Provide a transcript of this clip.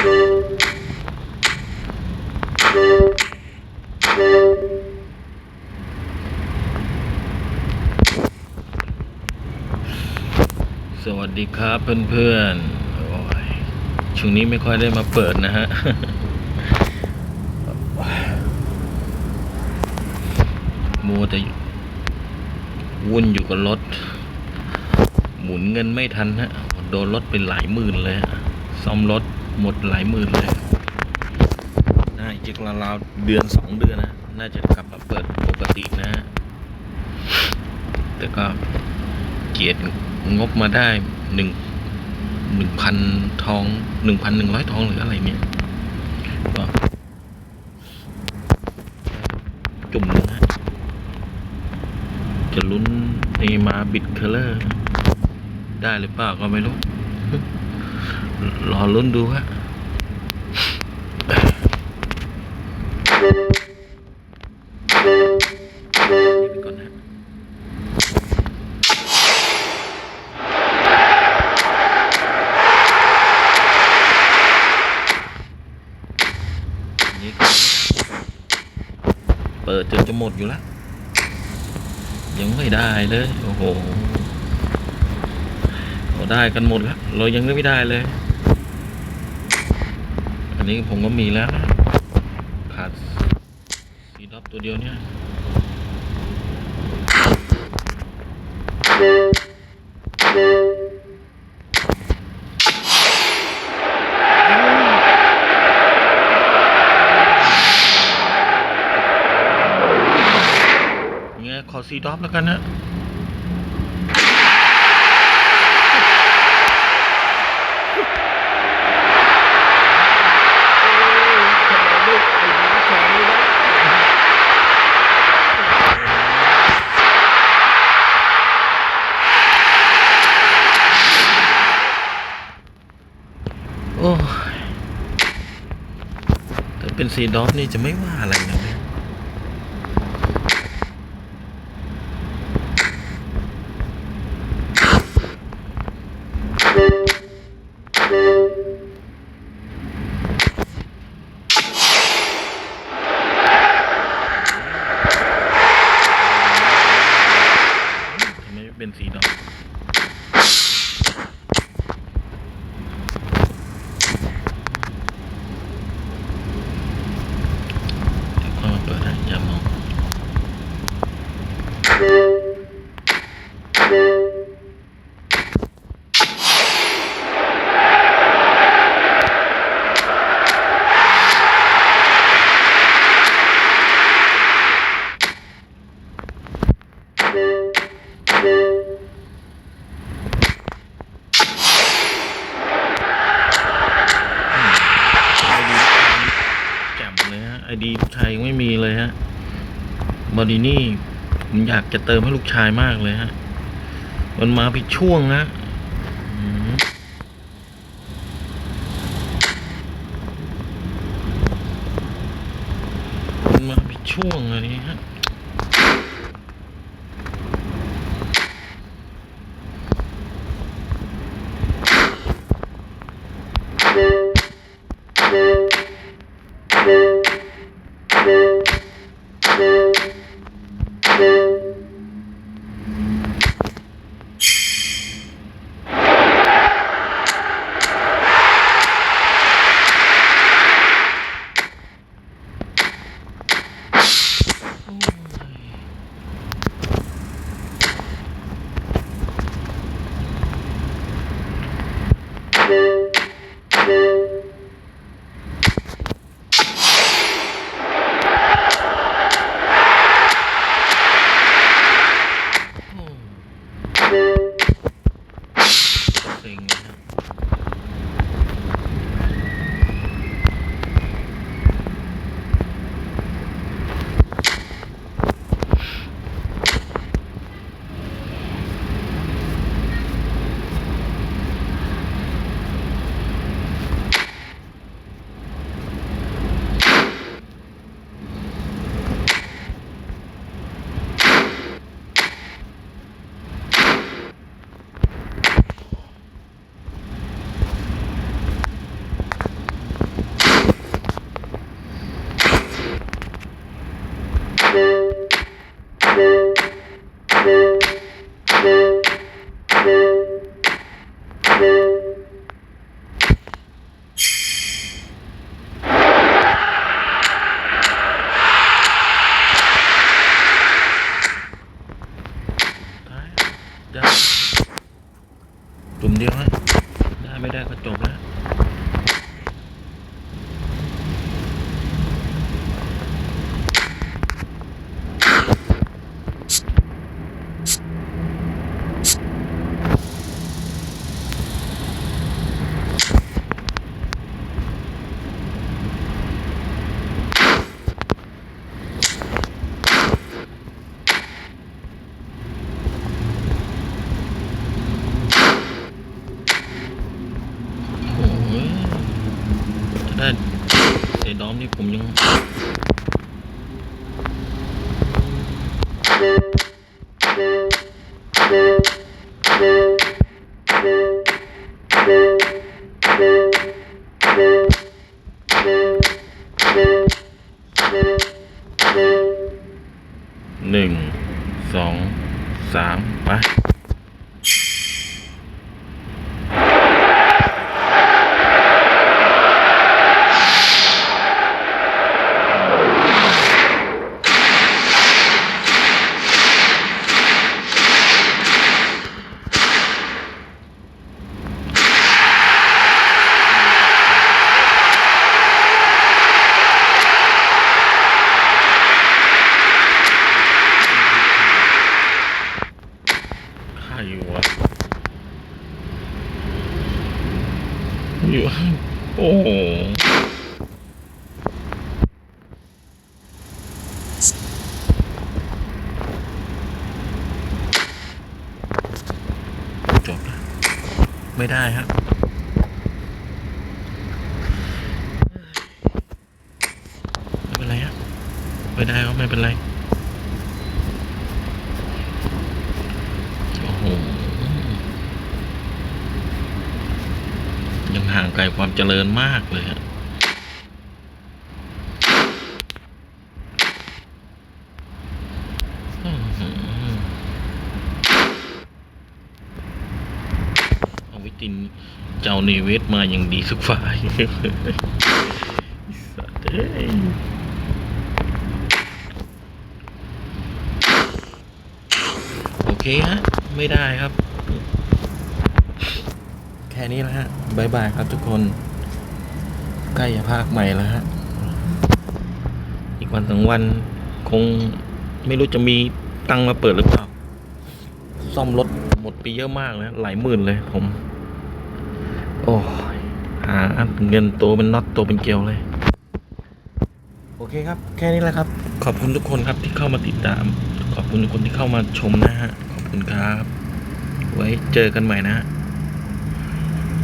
สวัสดีครับเพื่อนๆช่วงนี้ไม่ค่อยได้มาเปิดนะฮะ มัวแต่วุ่นอยู่กับรถ หมุนเงินไม่ทันฮะ โดนรถเป็นหลายหมื่นเลย ซ่อมรถ หมดหลายหมื่นเลยน่าจะราวๆเดือนสองเดือนนะ น่าจะกลับมาเปิดปกตินะ แต่ก็เกียรติงบมาได้หนึ่งหนึ่งพันทองหนึ่งพันหนึ่งร้อยทองหรืออะไรเนี่ยก็จุ่มนะฮะจะลุ้นเนมาบิดเคอร์เลอร์ ได้หรือเปล่าก็ไม่รู้ รอลุ้นดูฮะนี่ไปก่อนนะนี่ก็เปิดจนจะหมดอยู่แล้วยังไม่ได้เลย โอ้โหเราได้กันหมดแล้ว เรายังไม่ได้เลย อันนี้ผมก็มีแล้ว ขาดสีดอปตัวเดียวเนี่ยเงี้ยขอซีดอปแล้วกันนะ โอ้ถ้าเป็นซีดอฟนี่จะไม่ว่าอะไรนะเนี่ย ทำไมไม่เป็นสีดำเดี๋ยวค่อยมาเปิดให้อย่ามองไอดีแจ่มเลยฮะ ไอดีลูกชายยังไม่มีเลยฮะบอดีนี่ผมอยากจะเติมให้ลูกชายมากเลยฮะ มันมาผิดช่วงนะมันมาผิดช่วงอะไรนี้ฮะ ตุ่มเดียวฮะได้ไม่ได้ก็จบแล้ว เสียดอมนี่ผมยังหนึ่งสองสามไป ใครวะอยู่ โอ้โหจบแล้ว ไม่ได้ครับไม่เป็นไรฮะไม่ได้ก็ไม่เป็นไรโอ้โหยังห่างไกลความเจริญมากเลยฮะอื้อหือเอาไวิ ตินเจ้าเนเวสมาอย่างดีสักฝ่ายอ้สัตว์เอ้ยโอเคฮะ ไม่ได้ครับ แค่นี้แล้วฮะบายบายครับทุกคน ใกล้จะภาคใหม่แล้วฮะ อีกวันสองวันคงไม่รู้จะมีตังมาเปิดหรือเปล่า ซ่อมรถหมดไปเยอะมากเลยหลายหมื่นเลยผม โอ้ยหาเงินตัวเป็นน็อตตัวเป็นเกลียวเลย โอเคครับ แค่นี้แหละครับ ขอบคุณทุกคนครับที่เข้ามาติดตาม ขอบคุณทุกคนที่เข้ามาชมนะฮะ ขอบคุณครับ ไว้เจอกันใหม่นะฮะ